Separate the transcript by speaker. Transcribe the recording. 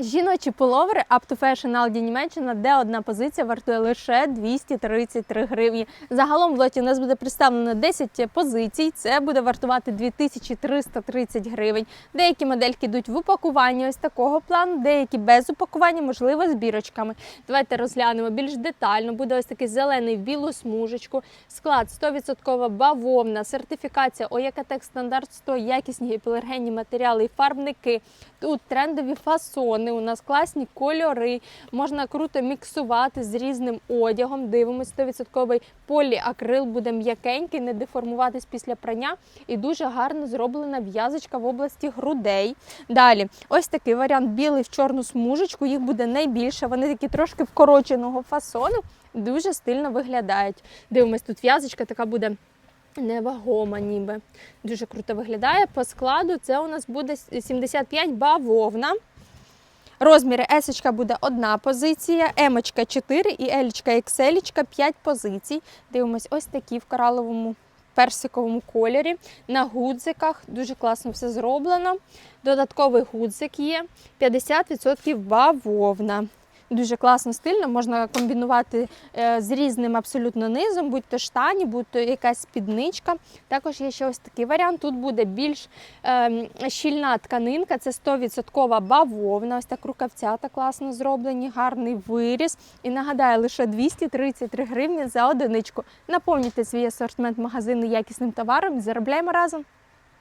Speaker 1: Жіночі пуловери Up to Fashion Aldi Німеччина, де одна позиція вартує лише 233 гривні. Загалом в лоті у нас буде представлено 10 позицій. Це буде вартувати 2330 гривень. Деякі модельки йдуть в упакуванні ось такого плану, деякі без упакування, можливо, з бірочками. Давайте розглянемо більш детально. Буде ось такий зелений в білу смужечку. Склад 100% бавовна, сертифікація ОЯКТЕК стандарт 100, якісні гіпоалергенні матеріали і фарбники. Тут трендові фасони, у нас класні кольори. Можна круто міксувати з різним одягом. Дивимось, 100% поліакрил буде м'якенький, не деформуватись після прання. І дуже гарно зроблена в'язочка в області грудей. Далі, ось такий варіант білий в чорну смужечку. Їх буде найбільше. Вони такі трошки вкороченого фасону, дуже стильно виглядають. Дивимось, тут в'язочка така буде. Невагома ніби. Дуже круто виглядає. По складу це у нас буде 75 бавовна. Розміри S буде одна позиція, M 4 і L XL 5 позицій. Дивимось ось такі в кораловому персиковому кольорі. На гудзиках дуже класно все зроблено. Додатковий гудзик є. 50% бавовна. Дуже класно стильно, можна комбінувати е, з різним абсолютно низом, будь то штані, будь то якась спідничка. Також є ще ось такий варіант. Тут буде більш е, щільна тканинка, це 100% бавовна. Ось так рукавцята класно зроблені, гарний виріз. І нагадаю, лише 233 гривні за одиничку. Наповнюйте свій асортимент магазину якісним товаром і заробляємо разом.